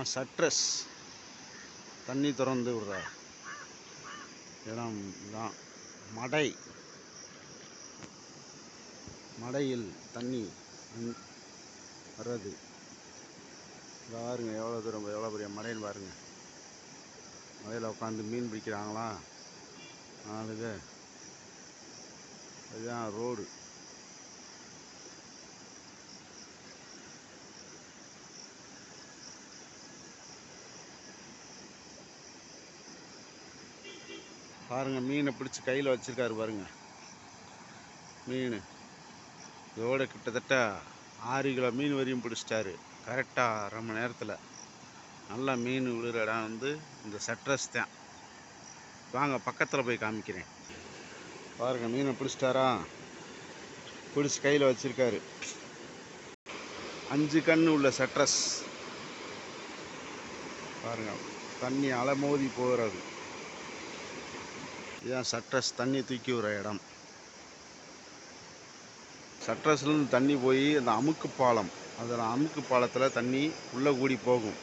இதான் சட்ரஸ். தண்ணி திறந்து விடுற இடம் தான் மடை. மடையில் தண்ணி வர்றது. பாருங்கள் எவ்வளோ தூரம் எவ்வளோ பெரிய மடைன்னு பாருங்கள் மலையில் உட்காந்து மீன் பிடிக்கிறாங்களா? ஆளுங்க இதுதான் ரோடு. பாருங்கள் மீனை பிடிச்சி கையில் வச்சிருக்காரு பாருங்க. மீன். இதோட கிட்டத்தட்ட ஆறு கிலோ மீன் வரையும் பிடிச்சிட்டாரு. கரெக்டாக அரை மணி நேரத்தில். நல்லா மீன் விழுற இடம் வந்து இந்த சட்ரஸ் தான். வாங்க பக்கத்தில் போய் காமிக்கிறேன். பாருங்கள் மீனை பிடிச்சிட்டாரா? பிடிச்சி கையில் வச்சுருக்காரு. அஞ்சு கண் உள்ள சட்ரஸ் பாருங்கள் தண்ணி அலை மோதி போகிறது இதுதான் சட்ரஸ் தண்ணி தூக்கி விடுற இடம்? சட்ரஸ்லேருந்து தண்ணி போய் அந்த அமுக்கு பாலம் அதில் அமுக்கு பாலத்தில் தண்ணி உள்ளே கூடி போகும்.